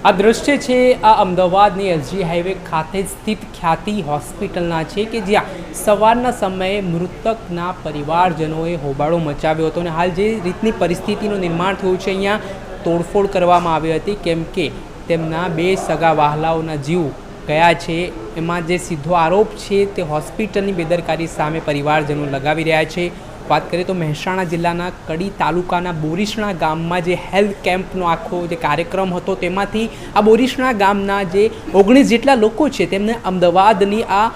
આ દ્રશ્ય છે આ અમદાવાદની એસજી હાઈવે ખાતે સ્થિત ખ્યાતિ હોસ્પિટલના છે કે જ્યાં સવારના સમયે મૃતકના પરિવારજનોએ હોબાળો મચાવ્યો હતો અને હાલ જે રીતની પરિસ્થિતિનું નિર્માણ થયું છે અહીંયા તોડફોડ કરવામાં આવી હતી, કેમ કે તેમના બે સગા વહાલાઓના જીવ ગયા છે. એમાં જે સીધો આરોપ છે તે હોસ્પિટલની બેદરકારી સામે પરિવારજનો લગાવી રહ્યા છે. વાત કરીએ તો મહેસાણા જિલ્લાના કડી તાલુકાના બોરીસણા ગામમાં જે હેલ્થ કેમ્પનો આખો જે કાર્યક્રમ હતો તેમાંથી આ બોરીસણા ગામના જે ઓગણીસ જેટલા લોકો છે તેમને અમદાવાદની આ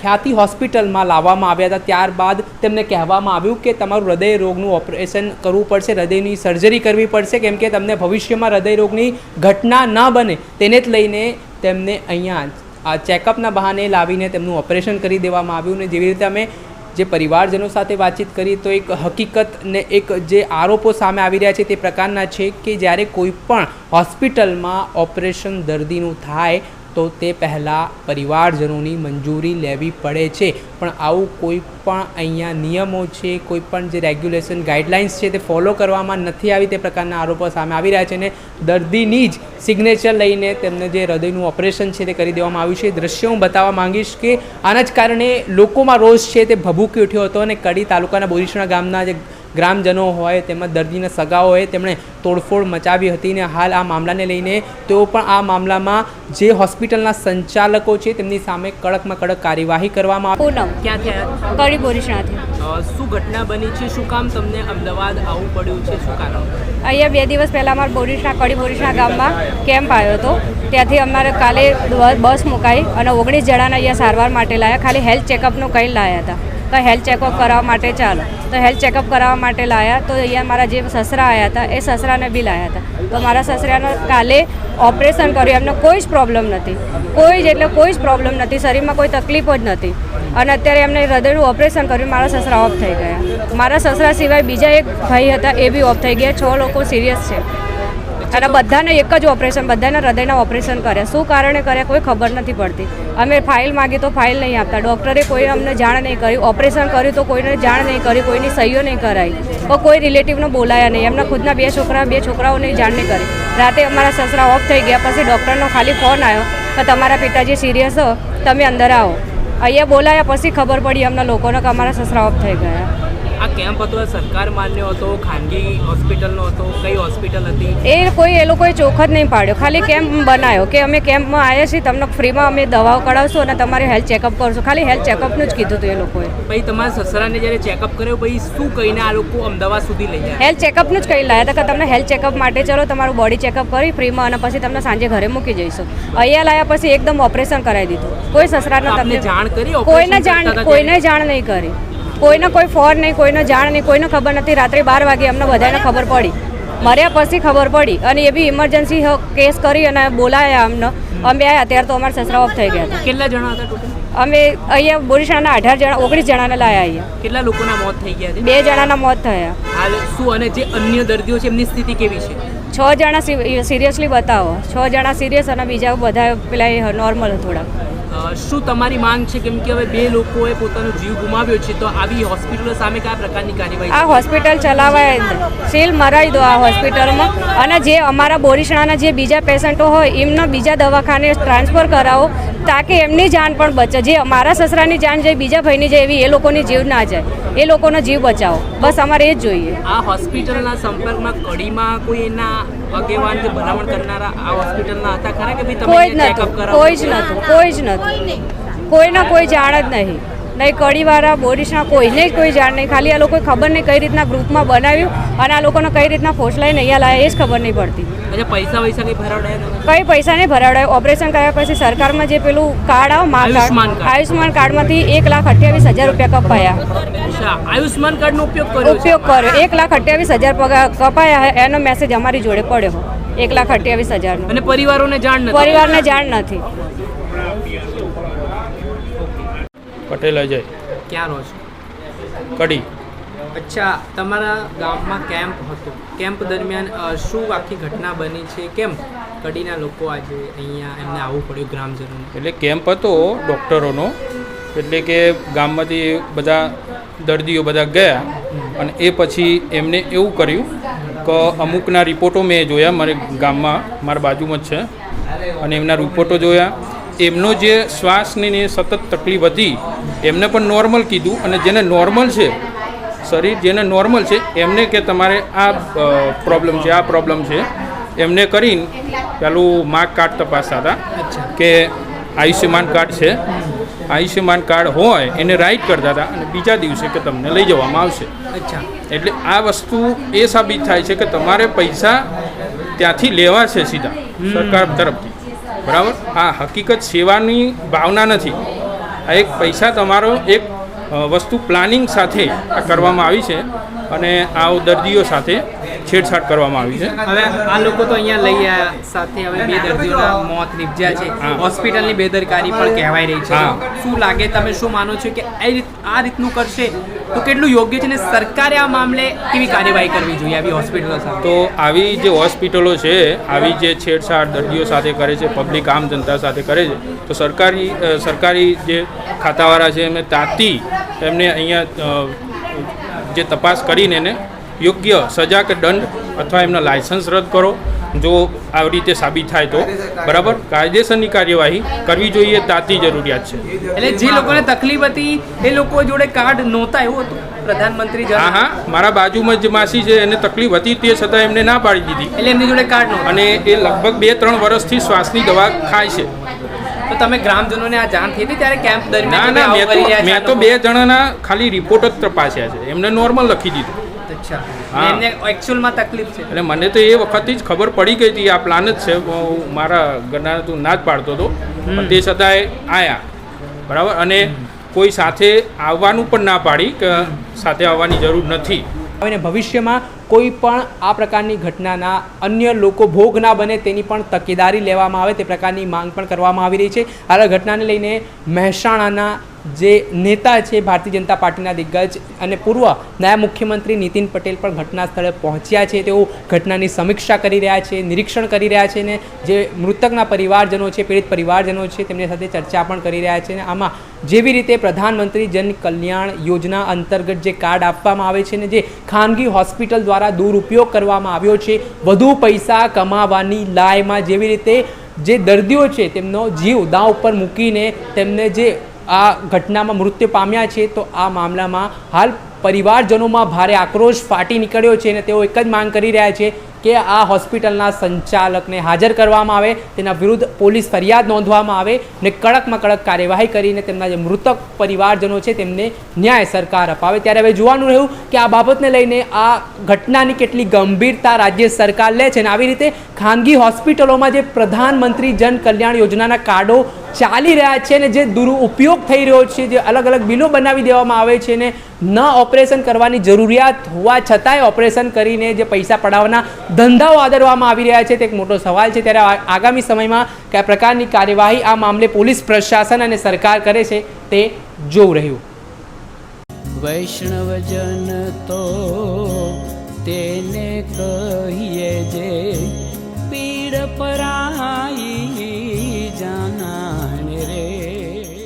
ખ્યાતિ હોસ્પિટલમાં લાવવામાં આવ્યા હતા. ત્યારબાદ તેમને કહેવામાં આવ્યું કે તમારું હૃદય રોગનું ઓપરેશન કરવું પડશે, હૃદયની સર્જરી કરવી પડશે, કેમ કે તમને ભવિષ્યમાં હૃદય રોગની ઘટના ન બને તેને જ લઈને તેમને અહીંયા આ ચેકઅપના બહાને લાવીને તેમનું ઓપરેશન કરી દેવામાં આવ્યું ને જેવી રીતે અમે જે પરિવારજનો સાથે વાતચીત કરી, તો એક હકીકત ને એક જે આરોપો સામે આવી રહ્યા છે તે પ્રકારના છે કે જ્યારે કોઈ પણ હોસ્પિટલમાં ઓપરેશન દર્દીનું થાય તો તે પહેલાં પરિવારજનોની મંજૂરી લેવી પડે છે. પણ આવું કોઈ પણ અહીંયા નિયમો છે, કોઈ પણ જે રેગ્યુલેશન ગાઈડલાઇન્સ છે તે ફોલો કરવામાં નથી આવી તે પ્રકારના આરોપો સામે આવી રહ્યા છે અને દર્દીની જ સિગ્નેચર લઈને તેમને જે હૃદયનું ઓપરેશન છે તે કરી દેવામાં આવ્યું છે. દ્રશ્ય હું બતાવવા માંગીશ કે આના જ કારણે લોકોમાં રોષ છે તે ભભૂકી ઉઠ્યો હતો અને કડી તાલુકાના બોરીસણા ગામના જે ગ્રામજનો હોય તેમજ દર્દીના સગાઓએ તેમણે તોડફોડ મચાવી હતી ને હાલ આ મામલાને લઈને તેઓ પણ આ મામલામાં જે હોસ્પિટલના સંચાલકો છે તેમની સામે કડકમાં કડક કાર્યવાહી કરવામાં આવી પૂનમ ક્યાં થયા? કડી બોરીસણાથી શું ઘટના બની છે? શું કામ તમને અમદાવાદ આવવું પડ્યું છે? શું કારણ? અહીંયા બે દિવસ પહેલાં અમારા બોરીસણા કડી બોરીસણા ગામમાં કેમ્પ આવ્યો હતો. ત્યાંથી અમારે કાલે બસ મુકાઈ અને ઓગણીસ જણાને અહીંયા સારવાર માટે લાયા. ખાલી હેલ્થ ચેકઅપનું કંઈ લાયા હતા. તો હેલ્થ ચેકઅપ કરાવવા માટે ચાલો. તો હેલ્થ ચેકઅપ કરાવવા માટે લાયા. તો અહીંયા મારા જે સસરા આવ્યા હતા, એ સસરાને બી લાયા હતા. તો મારા સસરાને કાલે ઓપરેશન કર્યું. એમને કોઈ જ પ્રોબ્લેમ નથી. કોઈ જ એટલે કોઈ જ પ્રોબ્લેમ નથી. શરીરમાં કોઈ તકલીફ જ નથી. અને અત્યારે એમને હૃદયનું ઓપરેશન કર્યું. મારા સસરા ઓફ થઈ ગયા. મારા સસરા સિવાય બીજા એક ભાઈ હતા, એ બી ઓફ થઈ ગયા. છ લોકો સિરિયસ છે. અને બધાને એક જ ઓપરેશન, બધાને હૃદયના ઓપરેશન કર્યા. શું કારણે કર્યા કોઈ ખબર નથી પડતી. અમે ફાઇલ માગી તો ફાઇલ નહીં આપતા. ડૉક્ટરે કોઈ અમને જાણ નહીં કરી. ઓપરેશન કર્યું તો કોઈને જાણ નહીં કરી, કોઈની સહીઓ નહીં કરાવી તો કોઈ રિલેટિવને બોલાયા નહીં. એમના ખુદના બે છોકરા, બે છોકરાઓને જાણ નહીં કરી. રાતે અમારા સસરા ઓફ થઈ ગયા પછી ડૉક્ટરનો ખાલી ફોન આવ્યો કે તમારા પિતાજી સિરિયસ હો, તમે અંદર આવો. અહીંયા બોલાયા પછી ખબર પડી અમને લોકોને કે અમારા સસરા ઓફ થઈ ગયા. આ કેમ્પ હતો? સરકાર માન્ય હતો? ખાનગી હોસ્પિટલનો હતો? કઈ હોસ્પિટલ હતી? એ કોઈ એ લોકોએ ચોખ જ નહીં પાડ્યો. ખાલી કેમ્પ બનાવ્યો કે અમે કેમ્પમાં આવ્યા છીએ તમને ફ્રીમાં અમે દવાઓ કરાવશું અને તમારે હેલ્થ ચેકઅપ કરશું. ખાલી હેલ્થ ચેકઅપનું જ કીધું હતું એ લોકોએ. પછી તમારા સસરાને જ્યારે ચેકઅપ કર્યો પછી શું કહીને આ લોકો અમદાવાદ સુધી લઈ ગયા હેલ્થ ચેકઅપનું જ કહી લાયા હતા કે તમને હેલ્થ ચેકઅપ માટે ચલો તમારું બોડી ચેકઅપ કરી ફ્રીમાં અને પછી તમને સાંજે ઘરે મૂકી જઈશું. અહીંયા લાયા પછી એકદમ ઓપરેશન કરાવી દીધું. કોઈ સસરાને તમને જાણ કરી કોઈને જાણ કોઈને જાણ નહીં કરી. કોઈને કોઈ ફોન નહીં કોઈનો જાણ નહીં કોઈને ખબર નથી. રાત્રે બાર વાગે અમને બધાને ખબર પડી. મર્યા પછી ખબર પડી અને એ બી ઇમરજન્સી કેસ કરી અને બોલાયા અમને. અમે આવ્યા ત્યારે તો અમારા સસરા ઓફ થઈ ગયા હતા. કેટલા જણા હતા ટોટલ? અમે અહીંયા બોરીસાના અઢાર જણા ઓગણીસ જણાને લાયા અહીંયા. કેટલા લોકોના મોત થઈ ગયા છે? બે જણાના મોત થયા. હાલ શું અને જે અન્ય દર્દીઓ છે એમની સ્થિતિ કેવી છે? છ જણા સિરિયસલી બતાવો. છ જણા સિરિયસ અને બીજા બધા પેલા નોર્મલ થોડા શું તમારી માંગ છે? કેમ કે હવે બે લોકોએ પોતાનો જીવ ગુમાવ્યો છે તો આવી હોસ્પિટલો સામે કયા પ્રકારની કાર્યવાહી આ હોસ્પિટલ ચલાવાય સીલ મરાવી દો આ હોસ્પિટલમાં. અને જે અમારા બોરીસણાના જે બીજા પેશન્ટો હોય એમનો બીજા દવાખાને ટ્રાન્સફર કરાવો તાકે એમની જાન પણ બચે. જે મારા સસરાની જાન જાય બીજા ભાઈની જાય એવી એ લોકોની જીવ ના જાય. એ લોકોનો જીવ બચાવો. બસ અમારે એ જ જોઈએ. આ હોસ્પિટલના સંપર્કમાં કડીમાં કોઈ એના આગેવાન કે ભલામણ કરનારા આ હોસ્પિટલના હતા? ખરા કે ભાઈ તમે કોઈ જ નહોતું કોઈ જ નહોતું કોઈ જ નહોતું. કોઈના કોઈ જાણ જ નહીં. નહીં કડીવાળા બોરીસના કોઈને કોઈ જાણ નહીં. ખાલી આ લોકોએ ખબર નહીં કઈ રીતના ગ્રુપમાં બનાવ્યું અને આ લોકોને કઈ રીતના ફોસલાઈને અહીંયા લાયા એ જ ખબર નહીં પડતી. પૈસા વૈસા કઈ ભરાવડાયા કઈ પૈસા નહીં ભરાવડાય. ઓપરેશન કર્યા પછી સરકારમાં જે પેલું કાર્ડ આવે મા આયુષ્માન કાર્ડ. આયુષ્માન કાર્ડમાંથી એક લાખ અઠ્યાવીસ હજાર રૂપિયા કપાયા. આયુષ્માન કાર્ડનો ઉપયોગ કર્યો ઉપયોગ કર્યો. એક લાખ અઠ્યાવીસ હજાર કપાયા એનો મેસેજ અમારી જોડે પડ્યો. એક લાખ અઠ્યાવીસ હજાર અને પરિવારોને જાણ નથી? પરિવારને જાણ નથી. પટેલ અજય. ક્યાંનો છે? કડી. અચ્છા, તમારા ગામમાં કેમ્પ હતો. કેમ્પ દરમિયાન શું આખી ઘટના બની છે? કેમ કડીના લોકો આજે અહીંયા એમને આવવું પડ્યું ગ્રામજનોને? એટલે કેમ્પ હતો ડૉક્ટરોનો, એટલે કે ગામમાંથી બધા દર્દીઓ બધા ગયા અને એ પછી એમને એવું કર્યું કે અમુકના રિપોર્ટો મેં જોયા, મારે ગામમાં, મારા બાજુમાં જ છે. અને એમના રિપોર્ટો જોયા. એમનો જે શ્વાસની ને સતત તકલીફ હતી, એમને પણ નોર્મલ કીધું અને જેને નોર્મલ છે શરીર જેને નોર્મલ છે એમને કે તમારે આ પ્રોબ્લેમ છે આ પ્રોબ્લેમ છે એમને કરીને પેલું માર્ક કાર્ડ તપાસતા હતા કે આયુષ્યમાન કાર્ડ છે. આયુષ્યમાન કાર્ડ હોય એને રાઈટ કરતા હતા અને બીજા દિવસે કે તમને લઈ જવામાં આવશે. અચ્છા. એટલે આ વસ્તુ એ સાબિત થાય છે કે તમારે પૈસા ત્યાંથી લેવા છે સીધા સરકાર તરફથી. બરાબર? આ હકીકત સેવાની ભાવના નથી. આ એક પૈસા તમારો એક વસ્તુ પ્લાનિંગ સાથે કરવામાં આવી છે અને આ દર્દીઓ સાથે છેડછાડ કરવામાં આવી છે. હવે આ લોકો તો અહીંયા લઈ આવ્યા. સાથે હવે બે દર્દીઓના મોત નિપજ્યા છે. હોસ્પિટલની બેદરકારી પણ કહેવાય રહી છે. શું લાગે? તમે શું માનો છો કે આ રીત આ રીતનું કરશે? તો કેટલું યોગ્ય છે ને સરકારે આ મામલે કેવી કાર્યવાહી કરવી જોઈએ આવી હોસ્પિટલો સાથે? તો આવી જે હોસ્પિટલો છે આવી જે છેડછાડ દર્દીઓ સાથે કરે છે પબ્લિક આમ જનતા સાથે કરે છે તો સરકારી સરકારી જે ખાતાવાળા છે એમને તાતી એમને અહીંયા જે તપાસ કરીને એને યોગ્ય સજા કે દંડ અથવા એમના લાયસન્સ રદ કરો. જો આવી રીતે સાબિત થાય તો. બરાબર? કાયદેસરની કાર્યવાહી કરવી જોઈએ તાતી જરૂરિયાત છે. એટલે જે લોકોને તકલીફ હતી એ લોકો જોડે કાર્ડ નહોતા એવું હતું? પ્રધાનમંત્રી હા હા. મારા બાજુમાં જે માસી છે એને તકલીફ હતી તે છતાં એમને ના પાડી દીધી. એટલે એમની જોડે કાર્ડ નહોતું? અને એ લગભગ બે ત્રણ વર્ષથી શ્વાસની દવા ખાય છે. તો તમે ગ્રામજનોને આ જાણ થઈ હતી ત્યારે કેમ્પ દરમિયાન મેં તો બે જણાના ખાલી રિપોર્ટ જ તપાસ્યા છે. એમને નોર્મલ લખી દીધું. અચ્છા હા. એમને એકચ્યુઅલમાં તકલીફ છે. એટલે મને તો એ વખતથી જ ખબર પડી ગઈ હતી આ પ્લાન જ છે. મારા ઘરના તું ના જ પાડતો હતો. તે છતાંય આયા. બરાબર? અને કોઈ સાથે આવવાનું પણ ના પાડી કે સાથે આવવાની જરૂર નથી. અને ભવિષ્યમાં કોઈ પણ આ પ્રકારની ઘટનાના અન્ય લોકો ભોગ ના બને તેની પણ તકેદારી લેવામાં આવે તે પ્રકારની માંગ પણ કરવામાં આવી રહી છે. આ ઘટનાને લઈને મહેસાણાના જે નેતા છે ભારતીય જનતા પાર્ટીના દિગ્ગજ અને પૂર્વ નાયબ મુખ્યમંત્રી નીતિન પટેલ પણ ઘટના સ્થળે પહોંચ્યા છે. તેઓ ઘટનાની સમીક્ષા કરી રહ્યા છે, નિરીક્ષણ કરી રહ્યા છે ને જે મૃતકના પરિવારજનો છે, પીડિત પરિવારજનો છે તેમની સાથે ચર્ચા પણ કરી રહ્યા છે ને આમાં જેવી રીતે પ્રધાનમંત્રી જન કલ્યાણ યોજના અંતર્ગત જે કાર્ડ આપવામાં આવે છે ને જે ખાનગી હોસ્પિટલ દ્વારા દુરુપયોગ કરવામાં આવ્યો છે, વધુ પૈસા કમાવાની લાયમાં જેવી રીતે જે દર્દીઓ છે તેમનો જીવ દાવ ઉપર મૂકીને તેમને જે આ ઘટનામાં મૃત્યુ પામ્યા છે, તો આ મામલામાં હાલ પરિવારજનોમાં ભારે આક્રોશ ફાટી નીકળ્યો છે અને તેઓ એક જ માંગ કરી રહ્યા છે કે આ હોસ્પિટલના સંચાલકને હાજર કરવામાં આવે, તેના વિરુદ્ધ પોલીસ ફરિયાદ નોંધવામાં આવે ને કડકમાં કડક કાર્યવાહી કરીને તેમના જે મૃતક પરિવારજનો છે તેમને ન્યાય સરકાર અપાવે. ત્યારે હવે જોવાનું રહ્યું કે આ બાબતને લઈને આ ઘટનાની કેટલી ગંભીરતા રાજ્ય સરકાર લે છે અને આવી રીતે ખાનગી હોસ્પિટલોમાં જે પ્રધાનમંત્રી જન કલ્યાણ યોજનાના કાર્ડો ચાલી રહ્યા છે ને જે દુરુપયોગ થઈ રહ્યો છે, જે અલગ અલગ બિલો બનાવી દેવામાં આવે છે ને, ન ઓપરેશન કરવાની જરૂરિયાત હોવા છતાંય ઓપરેશન કરીને જે પૈસા પડાવવાના ધંધાઓ આદરવામાં આવી રહ્યા છે, તે એક મોટો સવાલ છે. ત્યારે આગામી સમયમાં કયા પ્રકારની કાર્યવાહી આ મામલે પોલીસ પ્રશાસન અને સરકાર કરે છે, તે જોવું રહ્યું. વૈષ્ણવજન તો તેને કહીએ જે પીડ પરા